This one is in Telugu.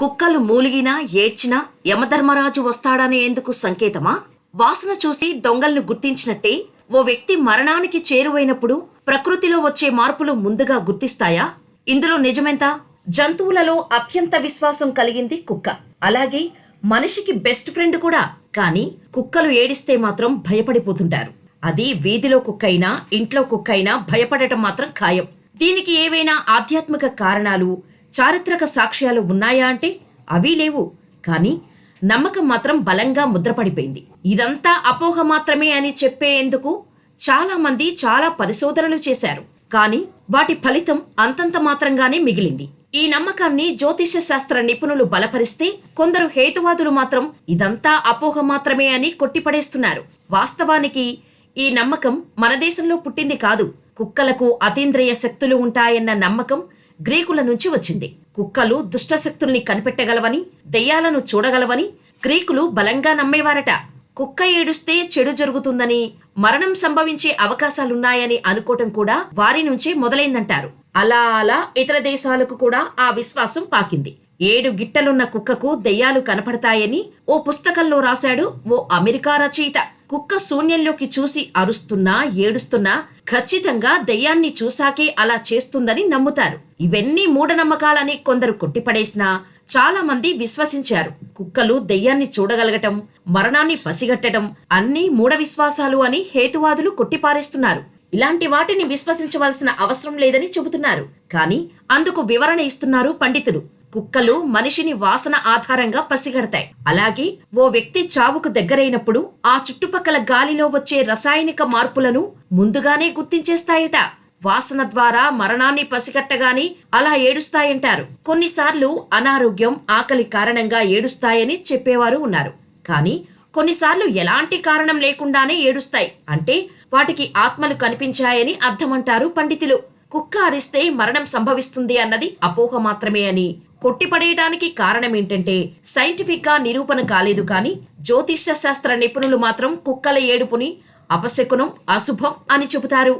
కుక్కలు మూలిగినా ఏడ్చినా యమధర్మరాజు వస్తాడనే ఎందుకు సంకేతమా? వాసన చూసి దొంగల్ని గుర్తించినట్టే ఓ వ్యక్తి మరణానికి చేరువైనప్పుడు ప్రకృతిలో వచ్చే మార్పులు ముందుగా గుర్తిస్తాయా? ఇందులో నిజమెంత? జంతువులలో అత్యంత విశ్వాసం కలిగింది కుక్క. అలాగే మనిషికి బెస్ట్ ఫ్రెండ్ కూడా. కానీ కుక్కలు ఏడిస్తే మాత్రం భయపడిపోతుంటారు. అది వీధిలో కుక్కైనా ఇంట్లో కుక్కైనా భయపడటం మాత్రం ఖాయం. దీనికి ఏవైనా ఆధ్యాత్మిక కారణాలు చారిత్రక సాక్ష్యాలు ఉన్నాయా అంటే అవి లేవు. కానీ నమ్మకం మాత్రం బలంగా ముద్రపడిపోయింది. ఇదంతా అపోహ మాత్రమే అని చెప్పేందుకు చాలామంది చాలా పరిశోధనలు చేశారు. కానీ వాటి ఫలితం అంతంత మాత్రంగానే మిగిలింది. ఈ నమ్మకాన్ని జ్యోతిష శాస్త్ర నిపుణులు బలపరిస్తే కొందరు హేతువాదులు మాత్రం ఇదంతా అపోహ మాత్రమే అని కొట్టిపడేస్తున్నారు. వాస్తవానికి ఈ నమ్మకం మన దేశంలో పుట్టింది కాదు. కుక్కలకు అతీంద్రియ శక్తులు ఉంటాయన్న నమ్మకం గ్రీకుల నుంచి వచ్చింది. కుక్కలు దుష్టశక్తుల్ని కనిపెట్టగలవని దెయ్యాలను చూడగలవని గ్రీకులు బలంగా నమ్మేవారట. కుక్క ఏడుస్తే చెడు జరుగుతుందని మరణం సంభవించే అవకాశాలున్నాయని అనుకోవటం కూడా వారి నుంచే మొదలైందంటారు. అలా అలా ఇతర దేశాలకు కూడా ఆ విశ్వాసం పాకింది. ఏడు గిట్టలున్న కుక్కకు దెయ్యాలు కనపడతాయని ఓ పుస్తకంలో రాశాడు ఓ అమెరికా రచయిత. కుక్క శూన్యంలోకి చూసి అరుస్తున్నా ఏడుస్తున్నా ఖచ్చితంగా దెయ్యాన్ని చూశాకే అలా చేస్తుందని నమ్ముతారు. ఇవన్నీ మూఢనమ్మకాలని కొందరు కొట్టిపడేసినా చాలా మంది విశ్వసించారు. కుక్కలు దెయ్యాన్ని చూడగలగటం మరణాన్ని పసిగట్టడం అన్నీ మూఢ విశ్వాసాలు అని హేతువాదులు కొట్టిపారేస్తున్నారు. ఇలాంటి వాటిని విశ్వసించవలసిన అవసరం లేదని చెబుతున్నారు. కానీ అందుకు వివరణ ఇస్తున్నారు పండితులు. కుక్కలు మనిషిని వాసన ఆధారంగా పసిగడతాయి. అలాగే ఓ వ్యక్తి చావుకు దగ్గరైనప్పుడు ఆ చుట్టుపక్కల గాలిలో వచ్చే రసాయనిక మార్పులను ముందుగానే గుర్తించేస్తాయట. వాసన ద్వారా మరణాన్ని పసిగట్టగాని అలా ఏడుస్తాయంటారు. కొన్నిసార్లు అనారోగ్యం ఆకలి కారణంగా ఏడుస్తాయని చెప్పేవారు ఉన్నారు. కానీ కొన్నిసార్లు ఎలాంటి కారణం లేకుండానే ఏడుస్తాయి. అంటే వాటికి ఆత్మలు కనిపించాయని అర్థమంటారు పండితులు. కుక్క అరిస్తే మరణం సంభవిస్తుంది అన్నది అపోహ మాత్రమే అని కొట్టిపడేయడానికి కారణం ఏంటంటే సైంటిఫిక్గా నిరూపణ కాలేదు కానీ జ్యోతిష్య శాస్త్ర నిపుణులు మాత్రం కుక్కల ఏడుపుని అపశకునం అశుభం అని చెబుతారు.